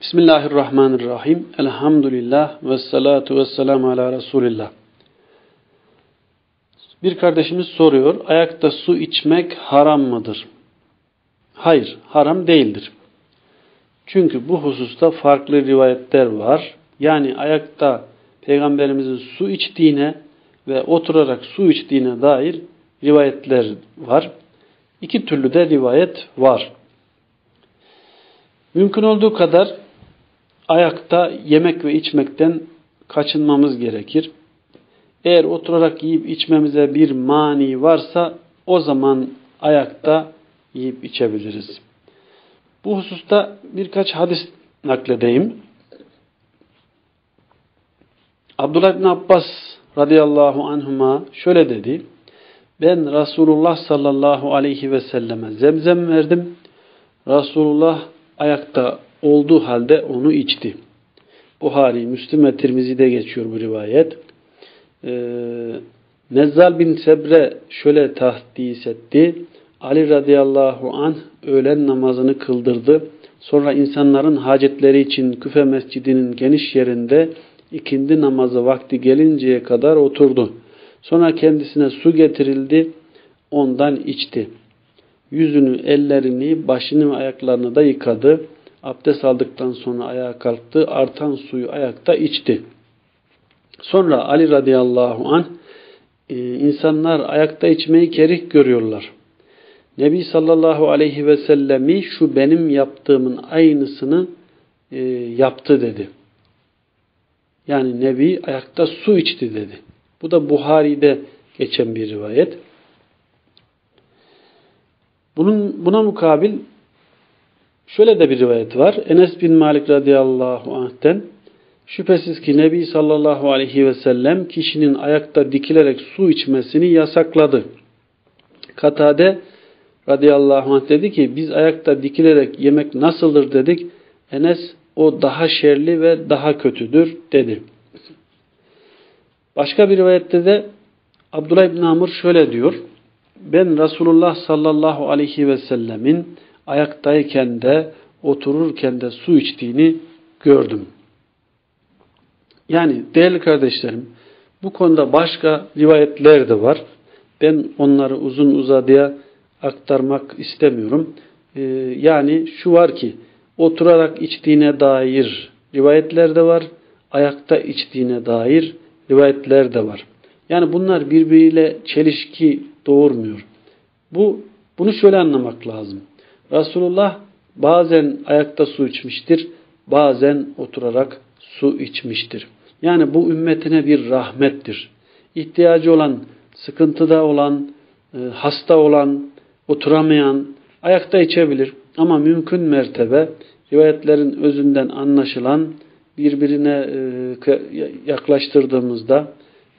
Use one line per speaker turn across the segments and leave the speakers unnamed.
Bismillahirrahmanirrahim. Elhamdülillah ve salatu ve selamu ala Resulillah. Bir kardeşimiz soruyor. Ayakta su içmek haram mıdır? Hayır, haram değildir. Çünkü bu hususta farklı rivayetler var. Yani ayakta Peygamberimizin su içtiğine ve oturarak su içtiğine dair rivayetler var. İki türlü de rivayet var. Mümkün olduğu kadar ayakta yemek ve içmekten kaçınmamız gerekir. Eğer oturarak yiyip içmemize bir mani varsa o zaman ayakta yiyip içebiliriz. Bu hususta birkaç hadis nakledeyim. Abdullah bin Abbas radıyallahu anhuma şöyle dedi. Ben Resulullah sallallahu aleyhi ve selleme zemzem verdim. Resulullah ayakta olduğu halde onu içti. Buhari, Müslüm ve Tirmizi'de geçiyor bu rivayet. Ee, Nezzal bin Sebre şöyle tahdis etti. Ali radıyallahu anh öğlen namazını kıldırdı. Sonra insanların hacetleri için Küfe mescidinin geniş yerinde ikindi namazı vakti gelinceye kadar oturdu. Sonra kendisine su getirildi, ondan içti. Yüzünü, ellerini, başını ve ayaklarını da yıkadı. Abdest aldıktan sonra ayağa kalktı. Artan suyu ayakta içti. Sonra Ali radıyallahu anh e, insanlar ayakta içmeyi kerih görüyorlar. Nebi sallallahu aleyhi ve sellemi şu benim yaptığımın aynısını e, yaptı dedi. Yani Nebi ayakta su içti dedi. Bu da Buhari'de geçen bir rivayet. Bunun, buna mukabil şöyle de bir rivayet var. Enes bin Malik radıyallahu anh'ten şüphesiz ki Nebi sallallahu aleyhi ve sellem kişinin ayakta dikilerek su içmesini yasakladı. Katade radıyallahu anh dedi ki biz ayakta dikilerek yemek nasıldır dedik. Enes o daha şerli ve daha kötüdür dedi. Başka bir rivayette de Abdullah İbn Amr şöyle diyor. Ben Resulullah sallallahu aleyhi ve sellemin ayaktayken de otururken de su içtiğini gördüm. Yani değerli kardeşlerim bu konuda başka rivayetler de var. Ben onları uzun uzadıya aktarmak istemiyorum. Ee, yani şu var ki oturarak içtiğine dair rivayetler de var. Ayakta içtiğine dair rivayetler de var. Yani bunlar birbiriyle çelişki doğurmuyor. Bu bunu şöyle anlamak lazım. Resulullah bazen ayakta su içmiştir, bazen oturarak su içmiştir. Yani bu ümmetine bir rahmettir. İhtiyacı olan, sıkıntıda olan, e, hasta olan, oturamayan ayakta içebilir. Ama mümkün mertebe rivayetlerin özünden anlaşılan birbirine e, yaklaştırdığımızda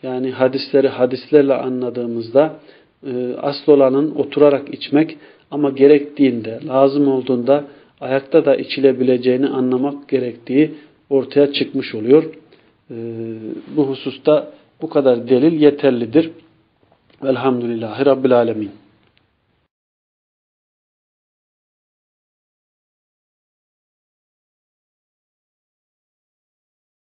yani hadisleri hadislerle anladığımızda e, asıl olanın oturarak içmek ama gerektiğinde, lazım olduğunda ayakta da içilebileceğini anlamak gerektiği ortaya çıkmış oluyor. E, bu hususta bu kadar delil yeterlidir. Velhamdülillahi Rabbil Alemin.